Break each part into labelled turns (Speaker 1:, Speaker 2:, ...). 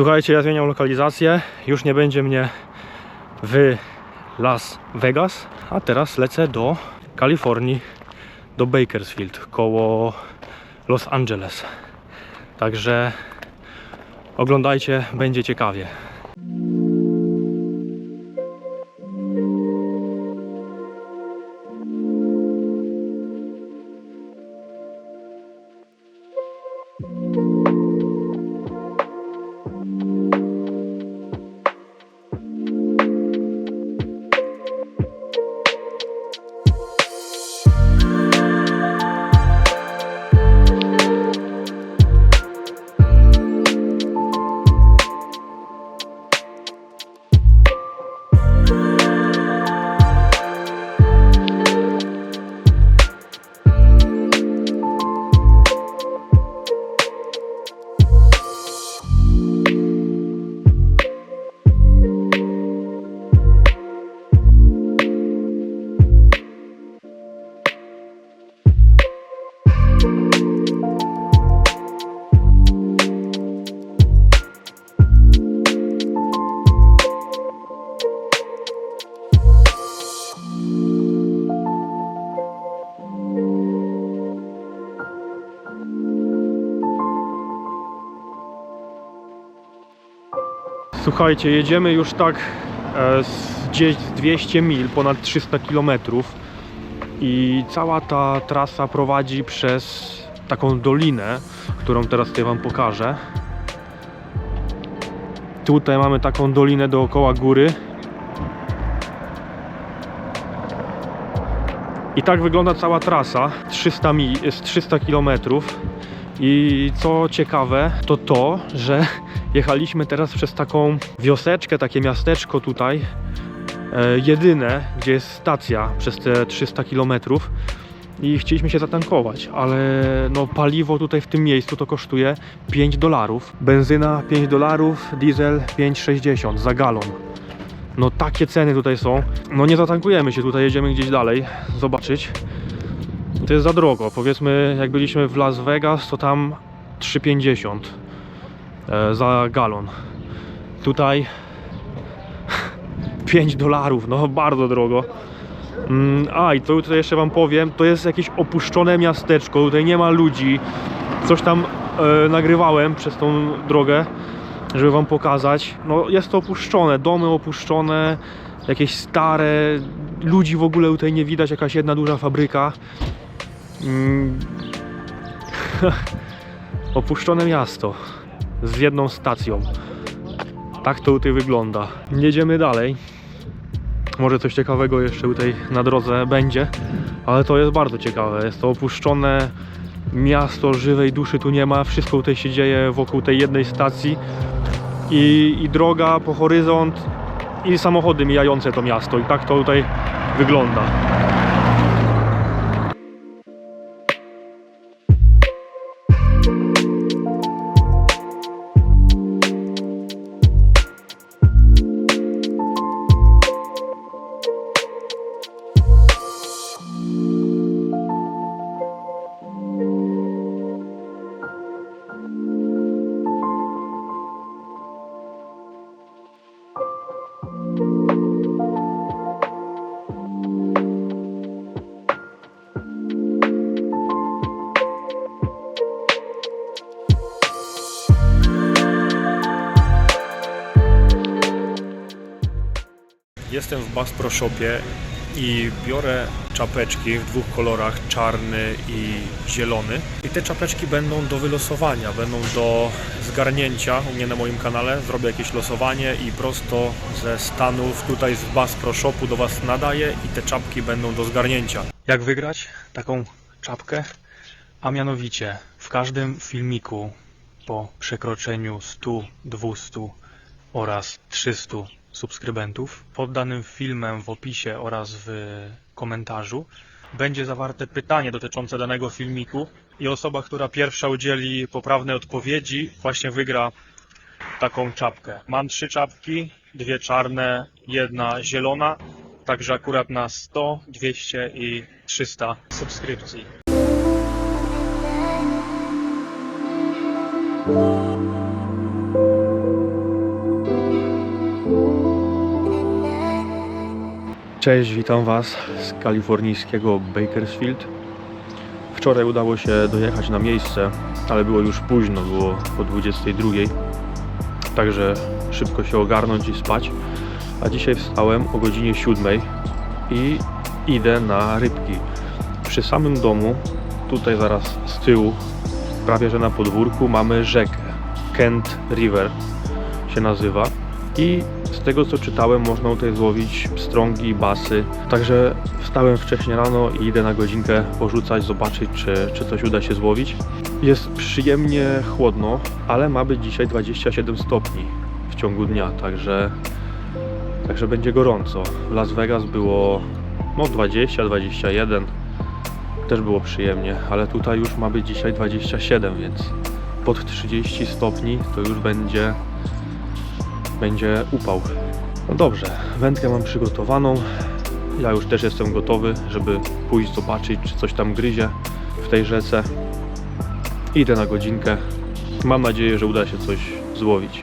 Speaker 1: Słuchajcie, ja zmieniam lokalizację. Już nie będzie mnie w Las Vegas, a teraz lecę do Kalifornii, do Bakersfield, koło Los Angeles. Także oglądajcie, będzie ciekawie. Słuchajcie, jedziemy już tak e, z gdzieś z 200 mil, ponad 300 km i cała ta trasa prowadzi przez taką dolinę, którą teraz tutaj Wam pokażę. Tutaj mamy taką dolinę dookoła góry. I tak wygląda cała trasa, 300 mil, jest 300 km. I co ciekawe, to to, że jechaliśmy teraz przez taką wioseczkę, takie miasteczko tutaj, e, jedyne, gdzie jest stacja przez te 300 km i chcieliśmy się zatankować, ale no paliwo tutaj w tym miejscu to kosztuje 5 dolarów, benzyna 5 dolarów, diesel 5,60 za galon. No takie ceny tutaj są. No nie zatankujemy się tutaj, jedziemy gdzieś dalej zobaczyć. To jest za drogo. Powiedzmy, jak byliśmy w Las Vegas, to tam 3,50 e, za galon. Tutaj 5 dolarów, no bardzo drogo. Mm, A i to tutaj jeszcze Wam powiem, to jest jakieś opuszczone miasteczko, tutaj nie ma ludzi. Coś tam e, nagrywałem przez tą drogę, żeby Wam pokazać. No jest to opuszczone, domy opuszczone, jakieś stare, ludzi w ogóle tutaj nie widać, jakaś jedna duża fabryka. Mm. Opuszczone miasto z jedną stacją. Tak to tutaj wygląda. Jedziemy dalej. Może coś ciekawego jeszcze tutaj na drodze będzie, ale to jest bardzo ciekawe. Jest to opuszczone miasto, żywej duszy tu nie ma. Wszystko tutaj się dzieje wokół tej jednej stacji i, i droga po horyzont i samochody mijające to miasto. I tak to tutaj wygląda. Jestem w Bass Pro Shopie i biorę czapeczki w dwóch kolorach, czarny i zielony. I te czapeczki będą do wylosowania, będą do zgarnięcia u mnie na moim kanale. Zrobię jakieś losowanie i prosto ze Stanów tutaj z Bass Pro Shopu do Was nadaję i te czapki będą do zgarnięcia. Jak wygrać taką czapkę? A mianowicie w każdym filmiku po przekroczeniu 100, 200 oraz 300 subskrybentów. Pod danym filmem w opisie oraz w komentarzu będzie zawarte pytanie dotyczące danego filmiku i osoba, która pierwsza udzieli poprawnej odpowiedzi, właśnie wygra taką czapkę. Mam trzy czapki, dwie czarne, jedna zielona, także akurat na 100, 200 i 300 subskrypcji. Cześć, witam Was z kalifornijskiego Bakersfield. Wczoraj udało się dojechać na miejsce, ale było już późno, było po 22. Także szybko się ogarnąć i spać. A dzisiaj wstałem o godzinie 7 i idę na rybki. Przy samym domu, tutaj zaraz z tyłu, prawie że na podwórku, mamy rzekę. Kent River się nazywa. I z tego co czytałem, można tutaj złowić pstrągi, basy. Także wstałem wcześnie rano i idę na godzinkę porzucać, zobaczyć, czy, czy coś uda się złowić. Jest przyjemnie chłodno, ale ma być dzisiaj 27 stopni w ciągu dnia, także, także będzie gorąco. W Las Vegas było no 20, 21. Też było przyjemnie, ale tutaj już ma być dzisiaj 27, więc pod 30 stopni to już będzie będzie upał. No dobrze, wędkę mam przygotowaną. Ja już też jestem gotowy, żeby pójść zobaczyć, czy coś tam gryzie w tej rzece. Idę na godzinkę. Mam nadzieję, że uda się coś złowić.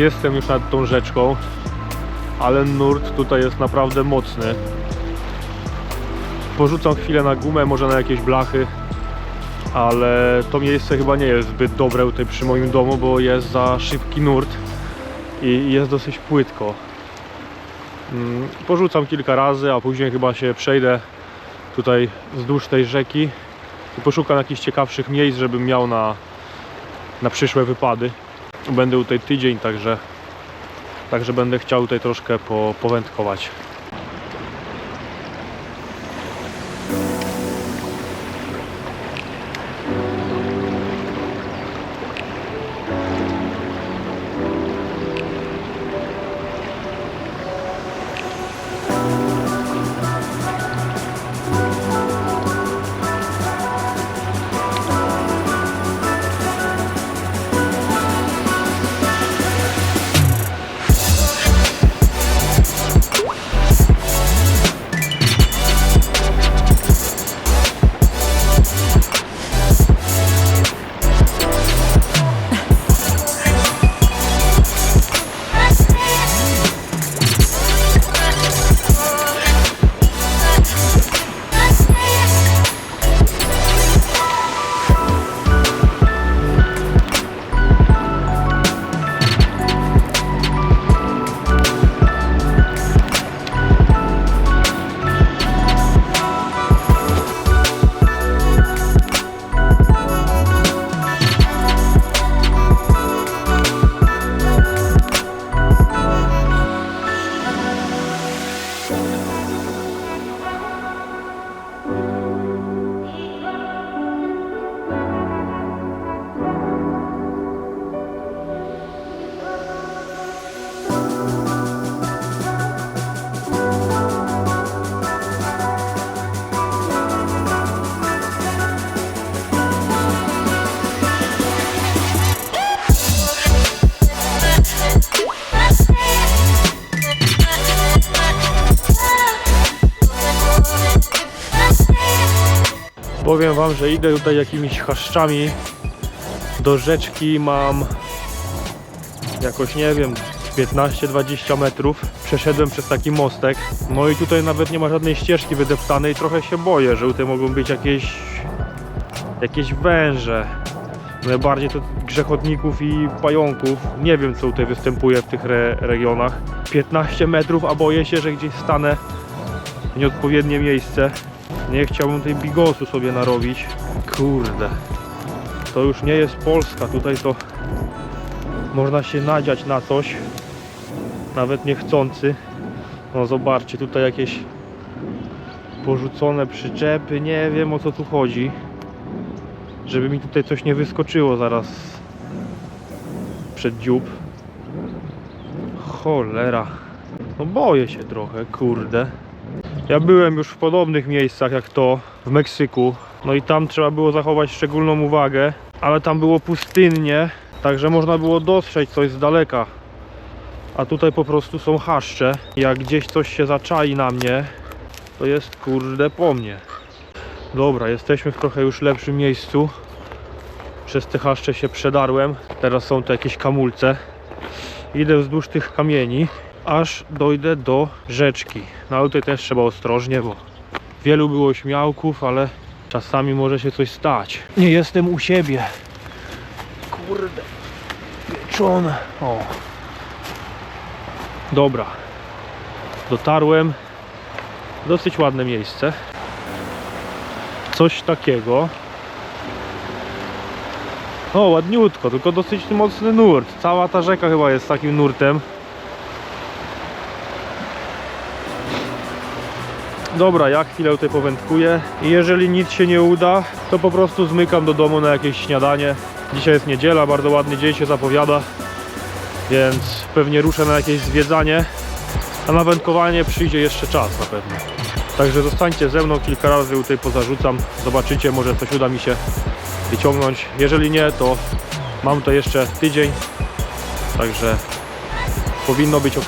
Speaker 1: Jestem już nad tą rzeczką, ale nurt tutaj jest naprawdę mocny. Porzucam chwilę na gumę, może na jakieś blachy, ale to miejsce chyba nie jest zbyt dobre tutaj przy moim domu, bo jest za szybki nurt i jest dosyć płytko. Mm, Porzucam kilka razy, a później chyba się przejdę tutaj wzdłuż tej rzeki i poszukam jakichś ciekawszych miejsc, żebym miał na, na przyszłe wypady. Będę tutaj tydzień, także, także będę chciał tutaj troszkę po, powędkować. Powiem wam, że idę tutaj jakimiś chaszczami do rzeczki mam jakoś nie wiem 15-20 metrów. Przeszedłem przez taki mostek. No i tutaj nawet nie ma żadnej ścieżki wydeptanej. Trochę się boję, że tutaj mogą być jakieś jakieś węże. Najbardziej to grzechotników i pająków. Nie wiem co tutaj występuje w tych re regionach. 15 metrów, a boję się, że gdzieś stanę w nieodpowiednie miejsce. Nie chciałbym tej bigosu sobie narobić. Kurde. To już nie jest Polska. Tutaj to można się nadziać na coś. Nawet niechcący. No zobaczcie, tutaj jakieś porzucone przyczepy. Nie wiem o co tu chodzi. Żeby mi tutaj coś nie wyskoczyło zaraz przed dziób. Cholera. No boję się trochę, kurde. Ja byłem już w podobnych miejscach jak to w Meksyku. No i tam trzeba było zachować szczególną uwagę, ale tam było pustynnie, także można było dostrzec coś z daleka. A tutaj po prostu są chaszcze. Jak gdzieś coś się zaczai na mnie, to jest kurde po mnie. Dobra, jesteśmy w trochę już lepszym miejscu. Przez te chaszcze się przedarłem. Teraz są to jakieś kamulce. Idę wzdłuż tych kamieni, aż dojdę do rzeczki. No ale tutaj też trzeba ostrożnie, bo wielu było śmiałków, ale czasami może się coś stać. Nie jestem u siebie. Kurde. Pieczone. O. Dobra. Dotarłem. Dosyć ładne miejsce. Coś takiego. O, ładniutko, tylko dosyć mocny nurt. Cała ta rzeka chyba jest takim nurtem. Dobra, ja chwilę tutaj powędkuję i jeżeli nic się nie uda, to po prostu zmykam do domu na jakieś śniadanie. Dzisiaj jest niedziela, bardzo ładny dzień się zapowiada, więc pewnie ruszę na jakieś zwiedzanie, a na wędkowanie przyjdzie jeszcze czas na pewno. Także zostańcie ze mną, kilka razy tutaj pozarzucam, zobaczycie, może coś uda mi się wyciągnąć. Jeżeli nie, to mam to jeszcze tydzień, także powinno być ok.